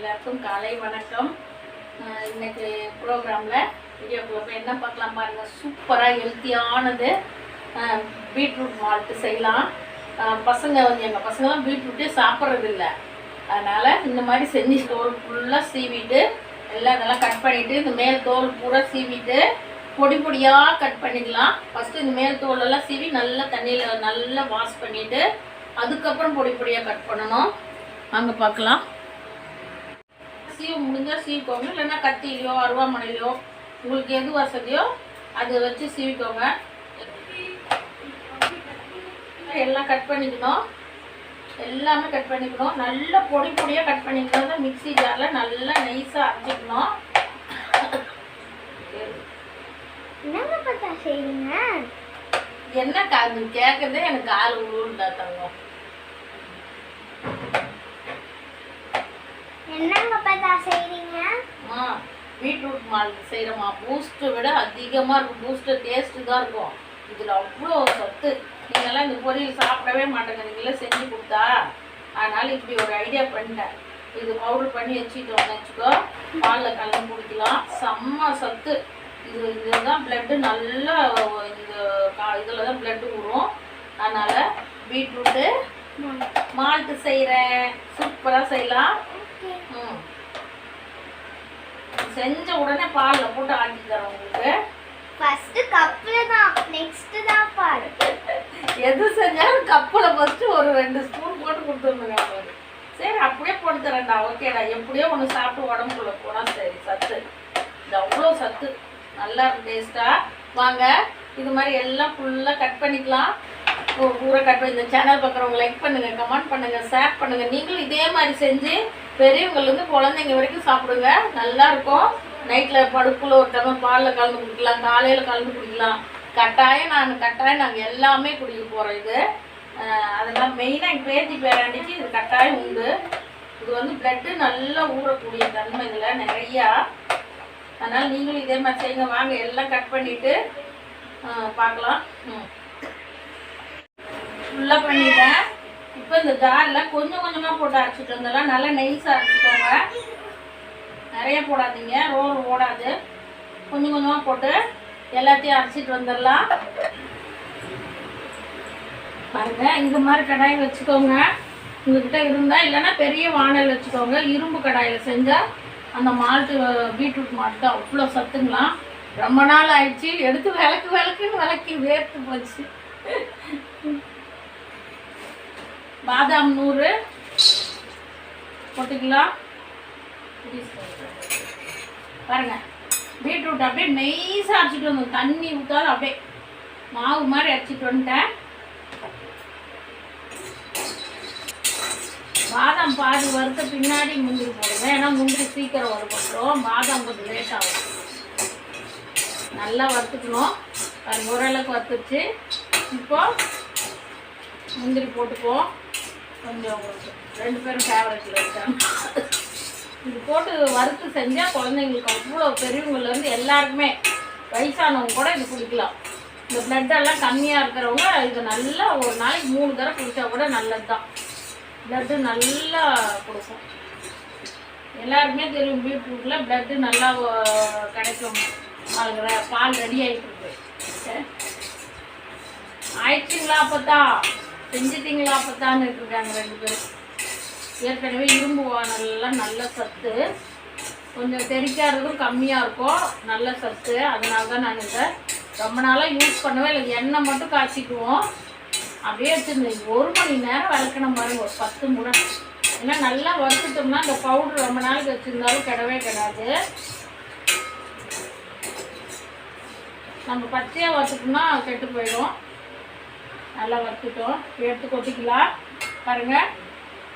எல்லாருக்கும் காலை வணக்கம். இன்னைக்கு ப்ரோக்ராமில் வீடியோக்குள்ள போய் என்ன பார்க்கலாம் பாருங்கள் சூப்பராக ஹெல்த்தியானது பீட்ரூட் மால்ட்டு செய்யலாம். பசங்க வந்து எங்கள் பசங்களாம் பீட்ரூட்டே சாப்பிட்றதில்ல. அதனால் இந்த மாதிரி செஞ்சு தோல் ஃபுல்லாக சீவிட்டு எல்லாம் நல்லா கட் பண்ணிவிட்டு இந்த மேல் தோல் பூரா சீவிட்டு பொடி பொடியாக கட் பண்ணிக்கலாம். ஃபஸ்ட்டு இந்த மேல் தோலெல்லாம் சீவி நல்லா தண்ணியில் நல்லா வாஷ் பண்ணிவிட்டு அதுக்கப்புறம் பொடி பொடியாக கட் பண்ணணும். அங்கே பார்க்கலாம். சீவ முடிஞ்சால் சீவிக்கோங்க இல்லைன்னா கத்திலையோ அருவாமனையிலையோ உங்களுக்கு எது வசதியோ அதை வச்சு சீவிக்கோங்க. எல்லாம் கட் பண்ணிக்கணும். எல்லாமே கட் பண்ணிக்கணும். நல்ல பொடி பொடியாக கட் பண்ணிக்கணும். மிக்ஸி ஜாரில் நல்லா நைஸாக அரைச்சிக்கணும். என்னங்க பார்த்தா செய்றீங்க? என்ன காது கேட்கறதே எனக்கு கால் உழுவுண்டா தங்கம் என்னங்க பார்த்தா செய்றீங்க? அம்மா பீட்ரூட் மால் செய்கிறோமா பூஸ்ட்டை விட அதிகமாக இருக்கும். பூஸ்ட்டு டேஸ்ட்டு தான் இருக்கும். இதில் அவ்வளோ சத்து. நீங்கள்லாம் இந்த பொரியல் சாப்பிடவே மாட்டேங்க. நீங்களே செஞ்சு கொடுத்தா. அதனால் இப்படி ஒரு ஐடியா பண்ணிட்டேன். இது பவுடர் பண்ணி வச்சுட்டோம்னு வச்சுக்கோ. பாலில் கலந்து குடிக்கலாம். செம்ம சத்து. இது இதுதான் பிளட்டு நல்லா இந்த இதில் தான் பிளட்டு விடும் அதனால் பீட்ரூட்டு மால்ட்டு செய்கிறேன் சூப்பராக செய்யலாம். ம் செஞ்ச உடனே பாலில் போட்டு ஆட்டி தரேன் உங்களுக்கு. ஃபர்ஸ்ட் கப்ல தான் நெக்ஸ்ட் தான் பாரு எது செஞ்சாலும் கப்பில் ஃபஸ்ட்டு ஒரு ரெண்டு ஸ்பூன் போட்டு கொடுத்துருந்துங்க அவங்களுக்கு சரி அப்படியே போட்டு தரேன்டா. ஓகேடா எப்படியோ ஒன்று சாப்பிட்டு உடம்புக்குள்ள போனால் சரி. சத்து. இது அவ்வளோ சத்து. நல்லா டேஸ்ட்டாக வாங்க. இது மாதிரி எல்லாம் ஃபுல்லாக கட் பண்ணிக்கலாம். பூரா கட் பண்ணி இந்த சேனல் பார்க்குறவங்க லைக் பண்ணுங்கள் கமெண்ட் பண்ணுங்கள் ஷேர் பண்ணுங்கள் நீங்களும் இதே மாதிரி செஞ்சு பெரியவங்கலேருந்து குழந்தைங்க வரைக்கும் சாப்பிடுங்க. நல்லா இருக்கும். நைட்டில் படுப்பில் ஒரு டம்ளர் பாலில் கலந்து குடிக்கலாம் காலையில் கலந்து குடிக்கலாம். கட்டாயம் நான் கட்டாயம் நாங்கள் எல்லாமே குடிக்க போகிறோம் இது. அதெல்லாம் மெயினாக எங்கள் பேத்தி பேராண்டிக்கு இது கட்டாயம் உண்டு. இது வந்து பிளட்டு நல்லா ஊறக்கூடிய தன்மை இதில் நிறையா. அதனால் நீங்களும் இதே மாதிரி செய்யுங்க. வாங்க எல்லாம் கட் பண்ணிவிட்டு பார்க்கலாம். ம். ஃபுல்லாக பண்ணிட்டேன். இப்போ இந்த ஜாரில் கொஞ்சம் கொஞ்சமாக போட்டு அரைச்சிட்டு வந்துடலாம் நல்லா நெய்ஸாக அரைச்சிக்கோங்க. நிறைய போடாதீங்க. ரோல் ஓடாது. கொஞ்சம் கொஞ்சமாக போட்டு எல்லாத்தையும் அரைச்சிட்டு வந்துடலாம். பாருங்க இந்த மாதிரி கடாய் வச்சுக்கோங்க. உங்ககிட்ட இருந்தால் இல்லைன்னா பெரிய வானல் வச்சுக்கோங்க. இரும்பு கடாயில் செஞ்சால் அந்த மால்ட்டு பீட்ரூட் மால்ட்டு அவ்வளோ சத்துங்களாம் ரொம்ப நாள் ஆயிடுச்சு. எடுத்து விளக்கு விளக்குன்னு விளக்கி வேர்த்து போச்சு. பாதாம் நூறு. போட்டுக்கலாம். பாருங்க. பீட்ரூட் அப்படியே நெய்ஸாக அரைச்சிட்டு வந்தோம் தண்ணி ஊற்றாலும் அப்படியே மாவு மாதிரி அரைச்சிட்டு வந்துட்டேன். பாதாம் பாதி வறுத்த பின்னாடி முந்திரி போடுவேன் ஏன்னா முந்திரி சீக்கிரம் வறுப்பட்டுரும் பாதாம் கொஞ்சம் லேட் ஆகும். நல்லா வறுத்துக்கணும். பாருங்க ஓரளவுக்கு வறுத்துச்சு இப்போ முந்திரி போட்டுக்குவோம். கொஞ்சம் ரெண்டு பேரும் ஃபேவரட்டில் வச்சாங்க இது போட்டு வறுத்து செஞ்சால் குழந்தைங்களுக்கு அவ்வளோ பெரியவங்கள்லேருந்து எல்லாருக்குமே வயசானவங்க கூட இது குடிக்கலாம். இந்த பிளட்டெல்லாம் கம்மியாக இருக்கிறவங்க இது நல்லா ஒரு நாளைக்கு மூணு தடவை குடித்தா கூட நல்லது தான் பிளட்டு நல்லா கொடுக்கும். எல்லாருக்குமே தெரியும் பீட்ரூட்டில் பிளட்டு நல்லா கிடைக்கும். அதுக்கு பால் ரெடி ஆகிட்டு இருக்கு. சரி. ஆயிடுச்சுங்களா தான் செஞ்சிட்டிங்களா? அப்பத்தான்னு இருக்காங்க ரெண்டு பேரும். ஏற்கனவே இரும்பு வானல்லாம் நல்ல சத்து. கொஞ்சம் தெரிக்காததும் கம்மியாக இருக்கும். நல்ல சத்து. அதனால தான் நாங்கள் இதை ரொம்ப நாளாக யூஸ் பண்ணுவோம் இல்லை. எண்ணெய் மட்டும் காய்ச்சிக்குவோம். அப்படியே வச்சுருந்தேன். ஒரு மணி நேரம் வளர்க்கணும் பாருங்க ஒரு பத்து முறை. ஏன்னா நல்லா வறுத்துட்டோம்னா இந்த பவுடர் ரொம்ப நாளைக்கு வச்சுருந்தாலும் கிடவே கிடாது. நம்ம பச்சையாக வறுத்துட்டோம்னா கெட்டு போயிடும். நல்லா வறுத்துட்டோம். எடுத்து கொட்டிக்கலாம். பாருங்க.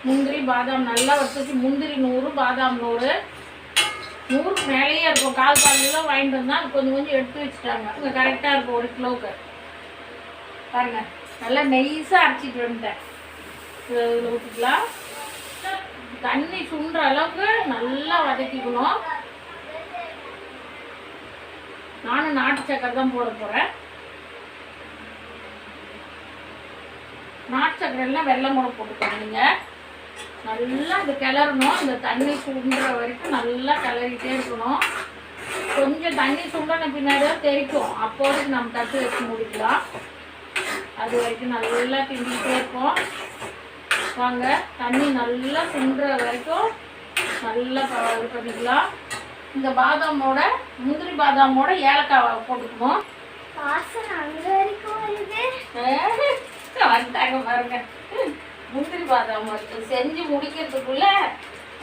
முந்திரி பாதாம் நல்லா வறுத்துச்சு முந்திரி நூறு பாதாம் நூறு. நூறுக்கு மேலேயே இருக்கும். கால் கால் கிலோ வாங்கிட்டு வந்தால் அது கொஞ்சம் கொஞ்சம் எடுத்து வச்சுட்டாங்க. இங்கே கரெக்டாக இருக்கும் ஒரு கிலோவுக்கு. பாருங்க. நல்லா நெய்ஸாக அரைச்சிட்டு வந்துட்டேன். இதில் ஊற்றிக்கலாம் தண்ணி சுண்டுற அளவுக்கு நல்லா வதக்கிக்கணும். நானும் நாட்டு சக்கரை தான் போட போகிறேன் நாட்டு சக்கரை வெள்ளை வெள்ளம் போட்டுக்கோங்க நீங்கள் நல்லா இது கிளறணும். இந்த தண்ணி சுண்டுற வரைக்கும் நல்லா கிளறிட்டே இருக்கணும். கொஞ்சம் தண்ணி சுண்டன பின்னாடி தெரிக்கும் அப்போதைக்கு நம்ம தட்டு வச்சு முடிக்கலாம். அது வரைக்கும் நல்லா கிண்டிக்கிட்டே இருப்போம் வாங்க தண்ணி நல்லா சுண்டுற வரைக்கும் நல்லா இது பண்ணிக்கலாம். இந்த பாதாமோட முந்திரி பாதாமோட ஏலக்காய் போட்டுக்கணும். வாசனை பாருங்க. முந்திரி பாதாம் மட்டும் செஞ்சு முடிக்கிறதுக்குள்ள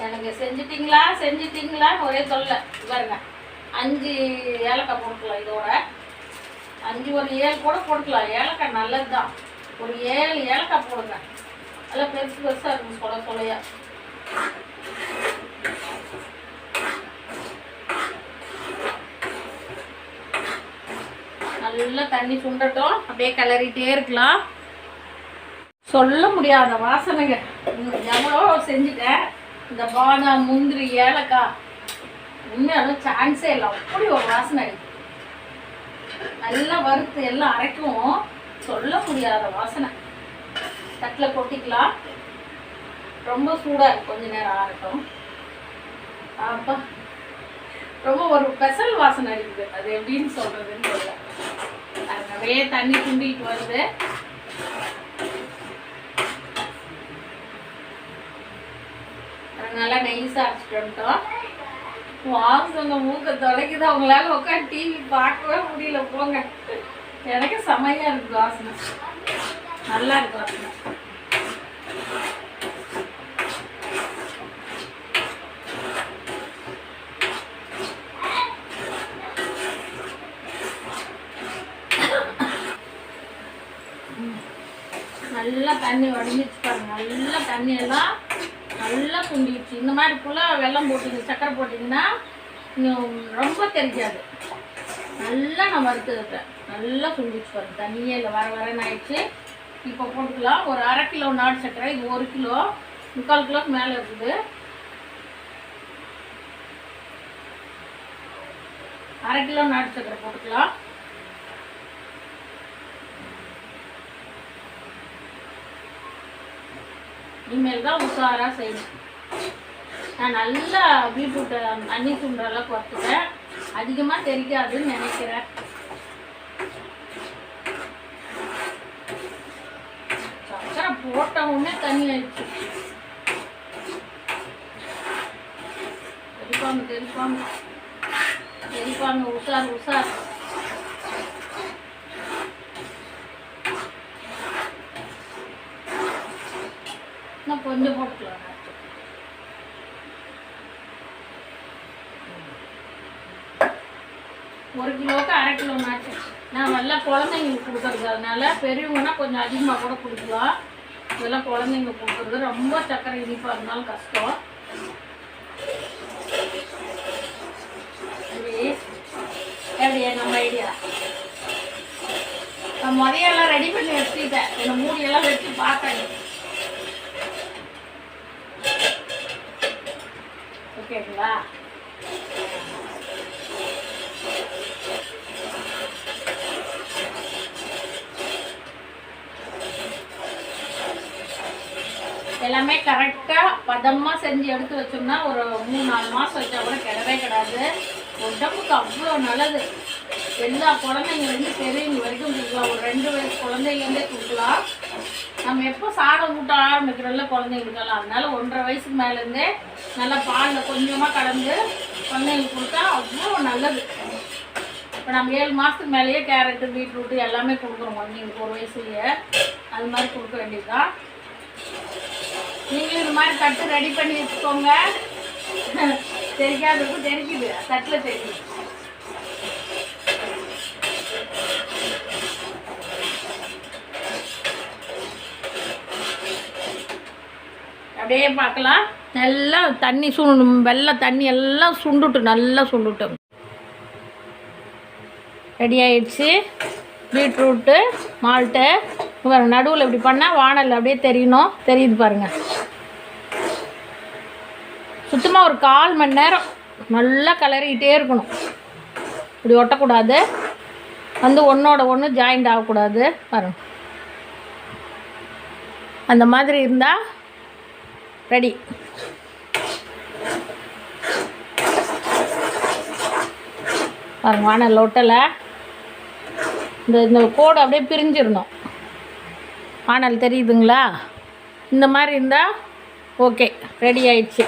எனக்கு செஞ்சிட்டிங்களா செஞ்சிட்டிங்களா ஒரே தொல்லை. பாருங்க. அஞ்சு ஏலக்காய் போட்டுக்கலாம் இதோட. அஞ்சு ஒரு ஏழு கூட போட்டுக்கலாம். ஏலக்காய் நல்லது தான் ஒரு ஏழு ஏலக்காய் போடுங்க. நல்லா பெருசு பெருசாக இருக்கும் சொல்ல சொல்லையா நல்லா தண்ணி சுண்டட்டும். அப்படியே கிளறிட்டே இருக்கலாம். சொல்ல முடியாத வாசனைங்க. எவ்வளோ செஞ்சுட்டேன். இந்த பாதாம் முந்திரி ஏலக்காய். உண்மையாலும் சான்ஸே இல்லை. அப்படி ஒரு வாசனை. நல்லா வறுத்து எல்லாம் அரைக்கும் சொல்ல முடியாத வாசனை. தட்டில் கொட்டிக்கலாம். ரொம்ப சூடாக இருக்கும் கொஞ்ச நேரம் ஆகட்டும் அப்பா. ரொம்ப ஒரு ஸ்பெஷல் வாசனை அடிக்குது அது எப்படின்னு சொல்கிறதுன்னு தெரியல. நிறைய தண்ணி துண்டிக்கிட்டு வருது. நல்லா நைஸாக அரைச்சிட்டு வந்துட்டோம் வாசனை மூக்க தொலைக்குது. அவங்களால உட்காந்து டிவி பார்க்கவே முடியல. போங்க. எனக்கு செமையாக இருக்கு வாசனை. நல்லா இருக்கு வாசனை. நல்லா தண்ணி உடஞ்சிச்சு பாருங்க. நல்லா தண்ணி எல்லாம் நல்லா குண்டிடுச்சு இந்த மாதிரி ஃபுல்லாக வெள்ளம் போட்டிங்க சக்கரை போட்டிங்கன்னா ரொம்ப தெரியாது நல்லா நான் வறுத்துக்கிட்டேன் நல்லா குண்டிச்சு பாருங்க. தண்ணியே இல்லை. வர வரன்னு ஆயிடுச்சு. இப்போ போட்டுக்கலாம். ஒரு அரை கிலோ நாட்டு சக்கரை இது ஒரு கிலோ. முக்கால் கிலோக்கு மேலே இருக்குது. அரை கிலோ நாட்டு சக்கரை போட்டுக்கலாம். இனிமேல் தான் உஷாராக செய்யணும். நான் நல்லா பீட்ரூட்டை அன்னி சுண்டுற அளவுக்கு வறுத்துட்டேன். அதிகமாக தெரிக்காதுன்னு நினைக்கிறேன். சக்கரை போட்ட உடனே தண்ணி ஆயிடுச்சு. தெரிப்பாங்க தெரிப்பாங்க. தெரிப்பாங்க உஷார் உஷார். கொஞ்சம் போட்டுக்கலாம் ஒரு கிலோவுக்கு அரை கிலோ நாட்டு நான் நல்லா குழந்தைங்களுக்கு கொடுக்குறது. அதனால பெரியவங்கன்னா கொஞ்சம் அதிகமாக கூட கொடுக்கலாம். இதெல்லாம் குழந்தைங்க கொடுக்குறது. ரொம்ப சக்கரை இனிப்பாக இருந்தாலும் கஷ்டம். எப்படியா நம்ம ஐடியா? நான் முதையெல்லாம் ரெடி பண்ணி வச்சுட்டேன். இந்த மூடியெல்லாம் வச்சு பார்த்தேன். ஓகேங்களா எல்லாமே கரெக்டாக பதமாக செஞ்சு எடுத்து வச்சோம்னா ஒரு மூணு நாலு மாதம் வச்சா கூட கிடவே கிடாது. உடம்புக்கு அவ்வளோ நல்லது. எல்லா குழந்தைங்கலேருந்து பெரியவங்க வரைக்கும் கொடுக்கலாம். ஒரு ரெண்டு வயசு குழந்தைலேருந்தே கொடுக்கலாம். நம்ம எப்போ சாதம் ஊட்ட ஆரம்பிக்கிறோம்ல குழந்தைங்களுக்கெல்லாம் அதனால ஒன்றரை வயசுக்கு மேலேருந்தே நல்லா பாலில் கொஞ்சமாக கலந்து குழந்தைங்களுக்கு கொடுத்தா அவ்வளோ நல்லது. இப்போ நம்ம ஏழு மாதத்துக்கு மேலேயே கேரட்டு பீட்ரூட்டு எல்லாமே கொடுக்குறோம் குழந்தைங்களுக்கு ஒரு வயசுலேயே. அது மாதிரி கொடுக்க வேண்டியதுதான் நீங்களும் இது மாதிரி தட்டு ரெடி பண்ணி வச்சுக்கோங்க. தெரிக்காததுக்கும் தெரிக்குது. தட்டில் தெரியுது அப்படியே பார்க்கலாம். நல்லா தண்ணி சு வெள்ளை தண்ணி எல்லாம் சுண்டுட்டு நல்லா சுண்டுட்டு. ரெடி ஆயிடுச்சு. Beetroot malt. பாருங்க நடுவில் இப்படி பண்ணால் வானல் அப்படியே தெரியணும். தெரியுது பாருங்கள் சுத்தமாக ஒரு கால் மணி நேரம் நல்லா கிளறிக்கிட்டே இருக்கணும். இப்படி ஒட்டக்கூடாது. வந்து ஒன்றோட ஒன்று ஜாயிண்ட் ஆகக்கூடாது. பாருங்க. அந்த மாதிரி இருந்தால் ரெடி. பாருங்க வானல் ஒட்டலை இந்த இந்த கோடு அப்படியே பிரிஞ்சிடணும். வானல் தெரியுதுங்களா? இந்த மாதிரி இருந்தால் ஓகே ரெடி ஆயிடுச்சு.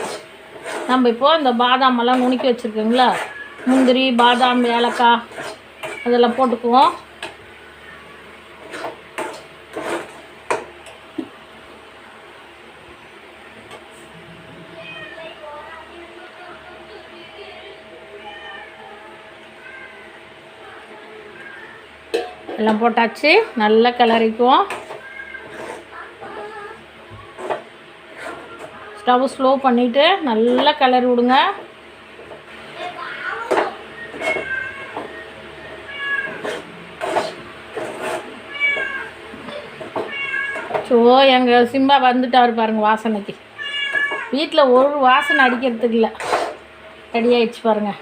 நம்ம இப்போது இந்த பாதாம் எல்லாம் நுணுக்கி வச்சுருக்கோங்களா? முந்திரி பாதாம் ஏலக்காய் அதெல்லாம் போட்டுக்குவோம். எல்லாம் போட்டாச்சு. நல்லா கிளறிக்குவோம் ஸ்டவ் ஸ்லோ பண்ணிவிட்டு நல்லா கிளறி விடுங்க. ஸோ எங்கள் சிம்பா வந்துட்டார் பாருங்கள் வாசனைக்கு. வீட்டில் ஒரு வாசனை அடிக்கிறதுக்கு இல்லை. ரெடி ஆயிடுச்சு பாருங்கள்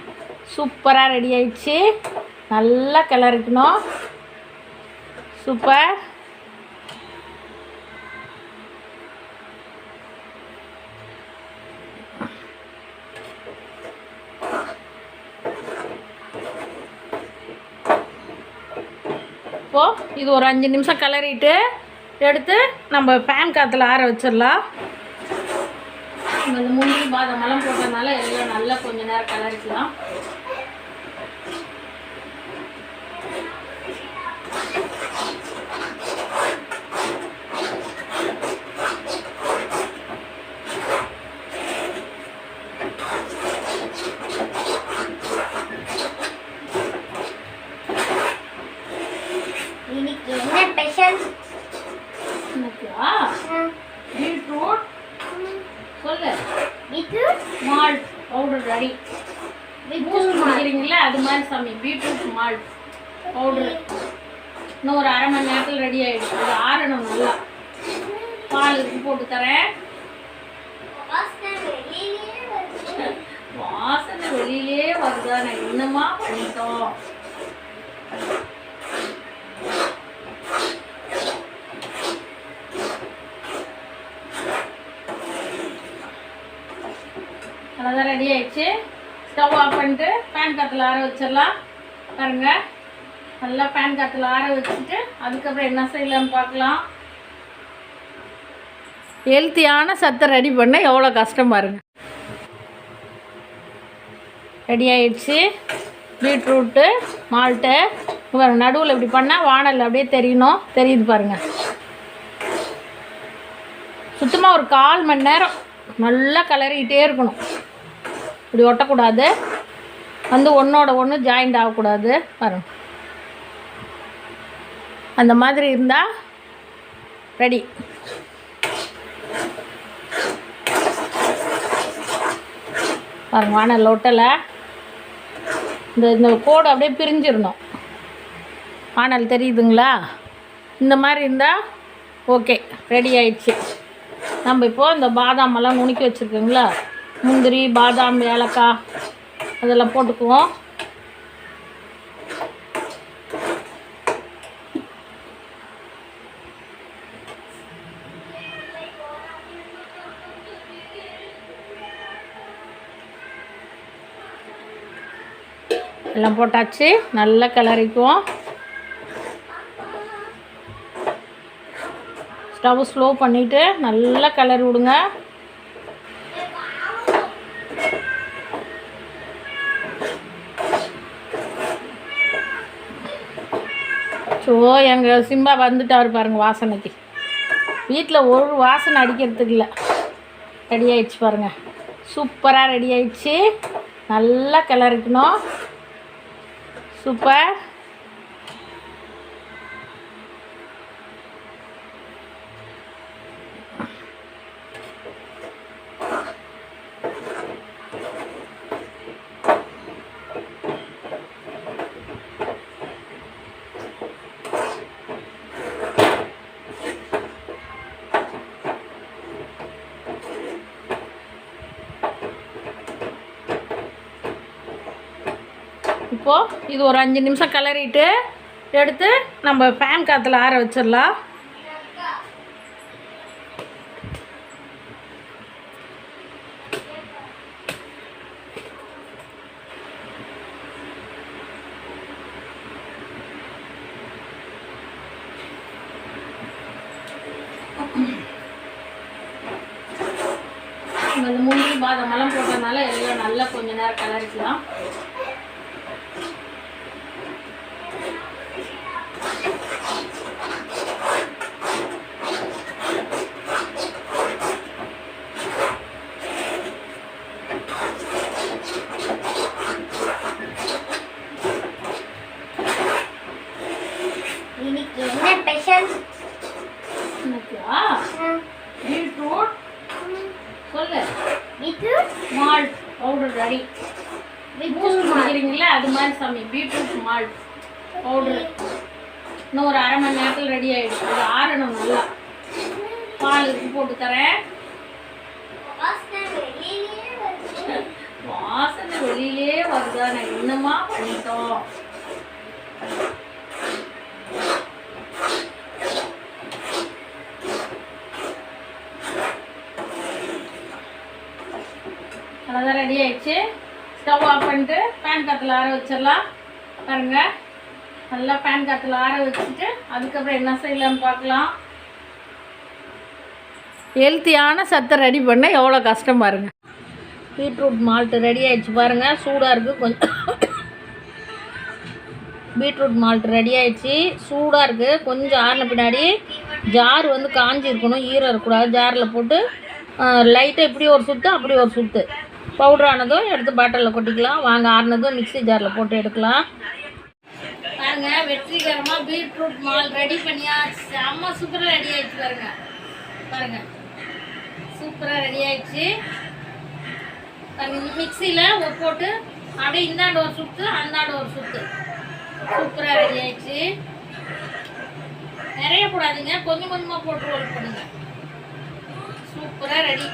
சூப்பராக ரெடி ஆயிடுச்சு. நல்லா கிளறிக்கணும் சூப்பர் இப்போது இது ஒரு அஞ்சு நிமிஷம் கிளறிட்டு எடுத்து நம்ம ஃபேன் காற்றுல ஆற வச்சிடலாம். இந்த முந்திரி பாதாமெல்லாம் போட்டதுனால எல்லாம் நல்லா கொஞ்ச நேரம் கிளறிக்கலாம். இன்னைக்கா பீட்ரூட். சொல்லு. Beetroot malt. Powder ready. Boost குடிக்கிறீங்களா அது மாதிரி சாமி. Beetroot malt powder. இன்னும் ஒரு அரை மணி நேரத்தில் ரெடி ஆகிடும் அது ஆறணும் நல்லா. பால் போட்டு தரேன். வாசனை வெளியிலே வருது. வாசனை வெளியிலே வருதா. நான் என்னமா பண்ணிட்டோம்? அவ்வளோதான் ரெடி ஆகிடுச்சு ஸ்டவ் ஆஃப் பண்ணிட்டு பேன் காற்றுல ஆற வச்சிடலாம். பாருங்க. நல்லா பேன் காற்றுல ஆற வச்சுட்டு அதுக்கப்புறம் என்ன செய்யலாம்னு பார்க்கலாம். ஹெல்த்தியான சத்தை ரெடி பண்ண எவ்வளோ கஷ்டம் பாருங்க. ரெடி ஆயிடுச்சு. பீட்ரூட்டு மால்ட்டு பாருங்க நடுவில் இப்படி பண்ணால் வானல் அப்படியே தெரியணும். தெரியுது பாருங்கள் சுத்தமாக ஒரு கால் மணி நேரம் நல்லா கிளறிக்கிட்டே இருக்கணும். இப்படி ஒட்டக்கூடாது. வந்து ஒன்றோட ஒன்று ஜாயிண்ட் ஆகக்கூடாது. பாருங்க. அந்த மாதிரி இருந்தால் ரெடி பாருங்க வானல் ஒட்டலை. இந்த இந்த கோடு அப்படியே பிரிஞ்சிடணும். வானல் தெரியுதுங்களா? இந்த மாதிரி இருந்தால் ஓகே ரெடி ஆயிடுச்சு. நம்ம இப்போது இந்த பாதாமெல்லாம் நுணுக்கி வச்சுருக்கோங்களா? முந்திரி பாதாம் ஏலக்காய் அதெல்லாம் போட்டுக்குவோம். எல்லாம் போட்டாச்சு. நல்லா கிளறிக்குவோம். ஸ்டவ் ஸ்லோ பண்ணிவிட்டு நல்லா கிளறி விடுங்க. ஓ எங்கள் சிம்பா வந்துட்டார் பாருங்க வாசனைக்கு. வீட்டில் ஒரு வாசனை அடிக்கிறதுக்கு இல்லை. ரெடி ஆயிடுச்சு பாருங்கள் சூப்பராக ரெடி ஆயிடுச்சு. நல்லா கிளறிக்கணும். சூப்பர் இது ஒரு அஞ்சு நிமிஷம் கிளறிட்டு எடுத்து நம்ம ஃபேன் காற்றுல ஆற வச்சிடலாம். இந்த முந்திரி பாதமெல்லாம் போட்டதுனால எல்லாம் நல்லா கொஞ்ச நேரம் கிளறிக்கலாம். ஆயிடுச்சு ஸ்டவ் ஆஃப் பண்ணிட்டு பேன் காற்றுல ஆற வச்சிடலாம். பாருங்கள் நல்லா பேன் காற்றுல ஆற வச்சுட்டு அதுக்கப்புறம் என்ன செய்யலாம்னு பார்க்கலாம். ஹெல்த்தியான சத்தை ரெடி பண்ண எவ்வளோ கஷ்டம் பாருங்கள் பீட்ரூட் மால்ட்டு ரெடி ஆயிடுச்சு பாருங்கள் சூடாக இருக்குது கொஞ்சம் பீட்ரூட் மால்ட் ரெடி ஆயிடுச்சு. சூடாக இருக்குது கொஞ்சம் ஆறின பின்னாடி ஜார் வந்து காஞ்சி இருக்கணும் ஈரம் இருக்கக்கூடாது. ஜாரில் போட்டு லைட்டாக இப்படி ஒரு சுத்து அப்படி ஒரு சுத்து. பவுடர் ஆனதும் எடுத்து பாட்டிலில் கொட்டிக்கலாம். வாங்க ஆறுனதும் மிக்ஸி ஜாரில் போட்டு எடுக்கலாம். பாருங்க வெற்றிகரமாக பீட்ரூட் மால் ரெடி பண்ணியாச்சு செம்ம சூப்பராக ரெடி ஆயிடுச்சு பாருங்க. பாருங்க. சூப்பராக ரெடி ஆயிடுச்சு. மிக்சியில் போட்டு அப்படியே இந்தாண்டு ஒரு சுத்து அந்தாண்டு ஒரு சுத்து. சூப்பராக ரெடி ஆயிடுச்சு. நிறைய போடாதீங்க கொஞ்சம் கொஞ்சமாக போட்டு ரோல் பண்ணுங்க. சூப்பராக ரெடி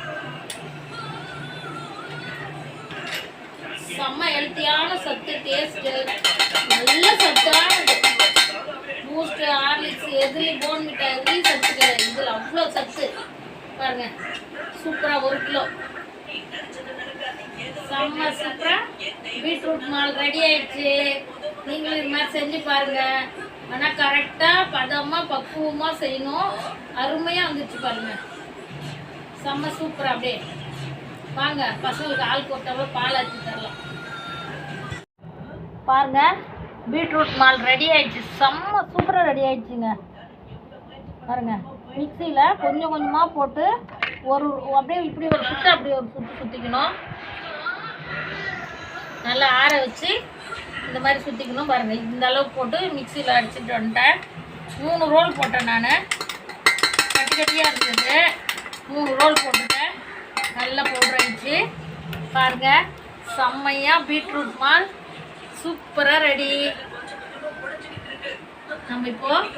செம்ம ஹெல்த்தியான சத்து டேஸ்ட்டு நல்ல சத்தானது பூஸ்ட் ஹார்லிக்ஸ் எதுலேயும் போன் மிட்டாய் எதுலேயும் சத்து கிடையாது. இதில் அவ்வளோ சத்து. பாருங்க. சூப்பராக ஒரு கிலோ. செம்ம சூப்பராக பீட்ரூட் மால் ரெடி ஆயிடுச்சு. நீங்களும் இது மாதிரி செஞ்சு பாருங்க. ஆனால் கரெக்டாக பதமாக பக்குவமாக செய்யணும். அருமையாக வந்துச்சு பாருங்க. செம்ம சூப்பராக அப்படியே. வாங்க பசங்களுக்கு ஆள் போட்டவங்க பால் அச்சு தரலாம். பாருங்க பீட்ரூட் மால் ரெடி ஆயிடுச்சு. செம்ம சூப்பராக ரெடி ஆயிடுச்சுங்க. பாருங்க மிக்சியில் கொஞ்சம் கொஞ்சமாக போட்டு ஒரு அப்படியே இப்படி ஒரு சுற்று அப்படி ஒரு சுற்று சுற்றிக்கணும் நல்லா ஆற வச்சு இந்த மாதிரி சுற்றிக்கணும் பாருங்கள் இந்த அளவுக்கு போட்டு மிக்சியில் அடிச்சுட்டு வந்துட்டேன். மூணு ரோல் போட்டேன் நான். கட்டி கட்டியாக இருந்தது. மூணு ரோல் போட்டு நல்லா பவுடர் ஆயிடுச்சு. பாருங்கள் செம்மையாக பீட்ரூட் மால் சூப்பராக ரெடி நம்ம இப்போது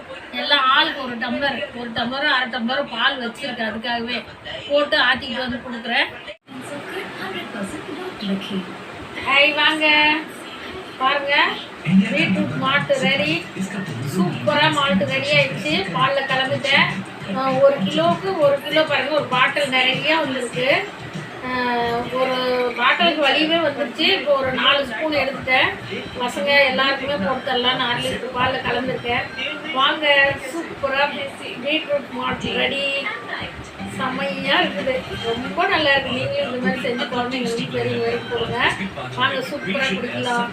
எல்லாம் ஆளுக்கு ஒரு டம்ளர் ஒரு டம்ளரும் அரை டம்ளரும் பால் வச்சுருக்கேன் அதுக்காகவே போட்டு ஆற்றிக்கிட்டு வந்து கொடுக்குறேன். ஹாய் வாங்க. பாருங்க பீட்ரூட் மாட்டு ரெடி சூப்பராக மால்ட்டு ரெடி ஆயிடுச்சு. பாலில் கலந்துட்டேன். ஒரு கிலோவுக்கு ஒரு கிலோ பாருங்கள் ஒரு பாட்டில் நிறைய வந்துருக்கு. ஒரு பாட்டிலுக்கு வலியுமே வந்துருச்சு. இப்போ ஒரு நாலு ஸ்பூன் எடுத்துட்டேன். பசங்க எல்லாருக்குமே போட்டு நாலு லிட்டர் பாலில் கலந்துருக்கேன். வாங்க சூப்பராக பீட்ரூட் மாட்டு ரெடி. செம்மையாக இருக்குது. ரொம்ப நல்லா இருக்குது நீங்களும் இந்த மாதிரி செஞ்சு குழந்தைங்களுக்கு பெரிய வரைக்கும் போடுங்க. வாங்க சூப்பராக குடிக்கலாம்.